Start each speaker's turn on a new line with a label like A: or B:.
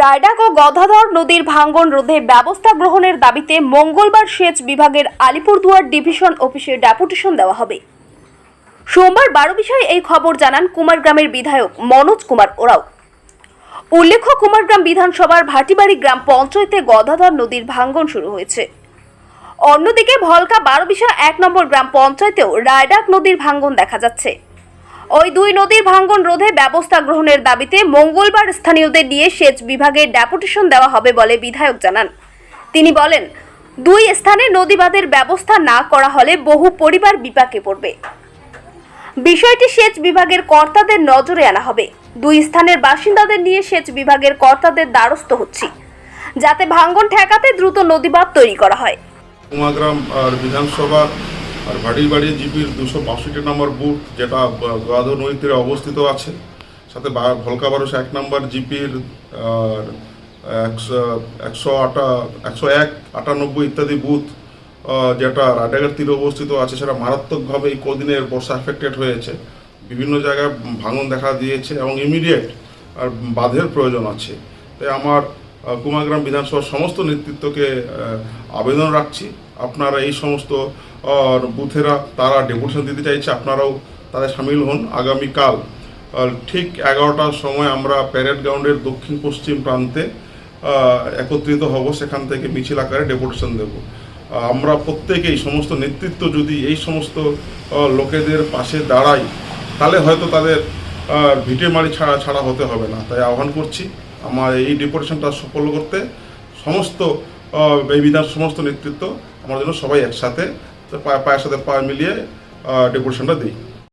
A: রায়ডাক ও গদাধর নদীর ভাঙ্গন রোধে ব্যবস্থা গ্রহণের দাবিতে মঙ্গলবার সেচ বিভাগের আলিপুরদুয়ার ডিভিশন অফিসে ডেপুটেশন দেওয়া হবে। সোমবার বারো বিষয়ে এই খবর জানান কুমারগ্রামের বিধায়ক মনোজ কুমার ওরাও। উল্লেখ্য কুমারগ্রাম বিধানসভার ভাটিবাড়ি গ্রাম পঞ্চায়েতে গদাধর নদীর ভাঙ্গন শুরু হয়েছে। অন্যদিকে, ভলকা বারো বিষয় এক নম্বর গ্রাম পঞ্চায়েতেও রায়ডাক নদীর ভাঙ্গন দেখা যাচ্ছে। ওই দুই নদীর ভাঙ্গন রোধে ব্যবস্থা গ্রহণের দাবিতে মঙ্গলবার স্থানীয়দের নিয়ে সেচ বিভাগে ডেপুটেশন দেওয়া হবে বলে বিধায়ক জানান। তিনি বলেন, দুই স্থানে নদীবাদের ব্যবস্থা না করা হলে বহু পরিবার বিপাকে পড়বে। বিষয়টি সেচ বিভাগের কর্তাদের নজরে আনা হবে। দুই স্থানের বাসিন্দাদের নিয়ে সেচ বিভাগের কর্তাদের দ্বারস্থ হচ্ছি, যাতে ভাঙ্গন ঠেকাতে দ্রুত নদীবাদ তৈরি করা হয়।
B: কুমাগ্রাম আর বিধানসভা আর ভাটিবাড়ি জিপির দুশো বাষট্টি নম্বর বুথ যেটা গাধর নদীর তীরে অবস্থিত আছে, সাথে ভলকা বারোশো এক নম্বর জিপির একশো একশো আটা, একশো এক, আটানব্বই ইত্যাদি বুথ যেটা রাডাগার তীরে অবস্থিত আছে, সেটা মারাত্মকভাবে এই কদিনের বর্ষা এফেক্টেড হয়েছে। বিভিন্ন জায়গায় ভাঙন দেখা দিয়েছে এবং ইমিডিয়েট আর বাঁধের প্রয়োজন আছে। তাই আমার আহ, কুমারগ্রাম বিধানসভার সমস্ত নেতৃত্বকে আবেদন রাখছি। আপনারা এই সমস্ত বুথেরা তারা ডেপুটেশন দিতে চাইছে আপনারাও তাদের সামিল হন আগামীকাল। ঠিক এগারোটার সময় আমরা প্যারেড গ্রাউন্ডের দক্ষিণ পশ্চিম প্রান্তে একত্রিত হব সেখান থেকে মিছিল আকারে ডেপুটেশন দেব। আমরা প্রত্যেকেই সমস্ত নেতৃত্ব যদি এই সমস্ত লোকেদের পাশে দাঁড়াই তাহলে হয়তো তাদের আহ, ভিটে মারি ছাড়া ছাড়া হতে হবে না। তাই আহ্বান করছি আমার এই ডেপুটেশনটা সফল করতে সমস্ত এই বিধান সমস্ত নেতৃত্ব আমার জন্য সবাই একসাথে, পায়ের সাথে পা মিলিয়ে ডেপুটেশনটা দিই।